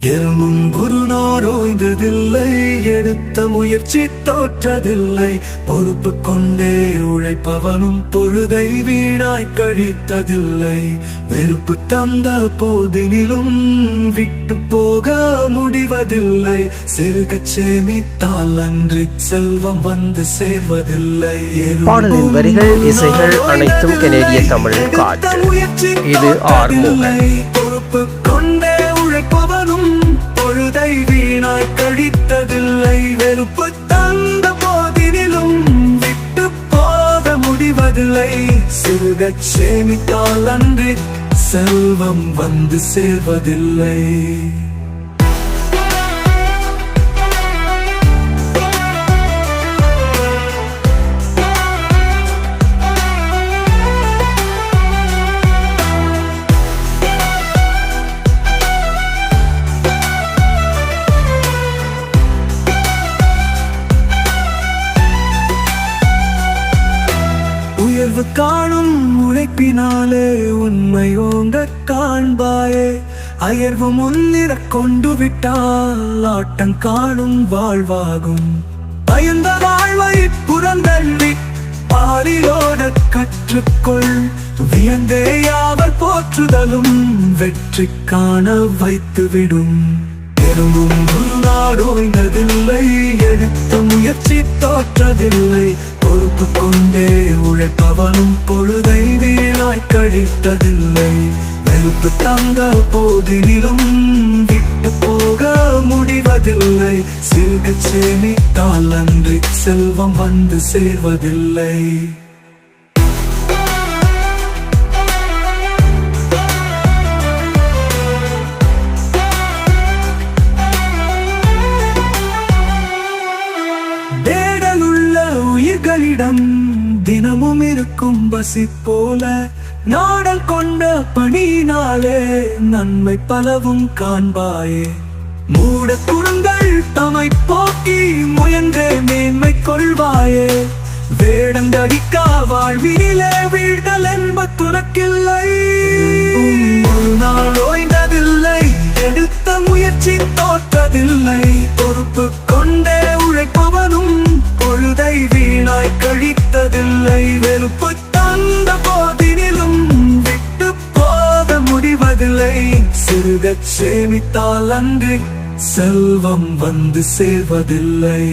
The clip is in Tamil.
ஒரு நாள் ஓய்ந்ததில்லை எடுத்த முயற்சி தோற்றதில்லை. பொறுப்பு கொண்டே உழைப்பவனும் பொழுதை வீணாய் கழித்ததில்லை. வெறுப்பு தந்த போதினிலும் விட்டு போக முடிவதில்லை. சிறுகச் சேமித்தால் அன்று செல்வம் வந்து சேர்வதில்லை. பாடலின் வரிகள், இசைகள் அனைத்தும் கனேடிய தமிழ் காற்று. இது ஆர் முடிவதில்லை சிறுகச் சேமித்தால் அன்று செல்வம் வந்து சேர்வதில்லை. உயர்வு காணும் உழைப்பினாலே உண்மை ஓங்க காண்பாயே. அயர்வு முன்னிற கொண்டு விட்டால் ஆட்டம் காணும் வாழ்வாகும். பயந்த வாழ்வை புறந்தள்ளி பாரிலோட கற்றுக்கொள். வியந்தே யாவர் போற்றுதலும் வெற்றி காண வைத்துவிடும் எறும்பும் ஒரு எடுத்த முயற்சி தோற்றதில்லை. பொறுப்பு கொண்டே உழைப்பவனும் பொழுதை வீணாய் கழித்ததில்லை. வெறுப்பு தங்க போதிலும் விட்டு போக முடிவதில்லை. சிறுக சேமித்தால் அன்றி செல்வம் வந்து சேர்வதில்லை. உயிர்களிடம் தினமும் இருக்கும் பசி போல நாடல் கொண்ட பணியினாலே நன்மை பலவும் காண்பாயே. மூட குணங்கள் தமை போக்கி முயன்றே மேன்மை கொள்வாயே. வேடங்கடிக்கா வாழ்வினிலே வீழ்தல் என்ப துணக்கில்லை. ஒரு நாள் ஓய்ந்த சிறுகச் சேமித்தால் அன்றி செல்வம் வந்து சேர்வதில்லை.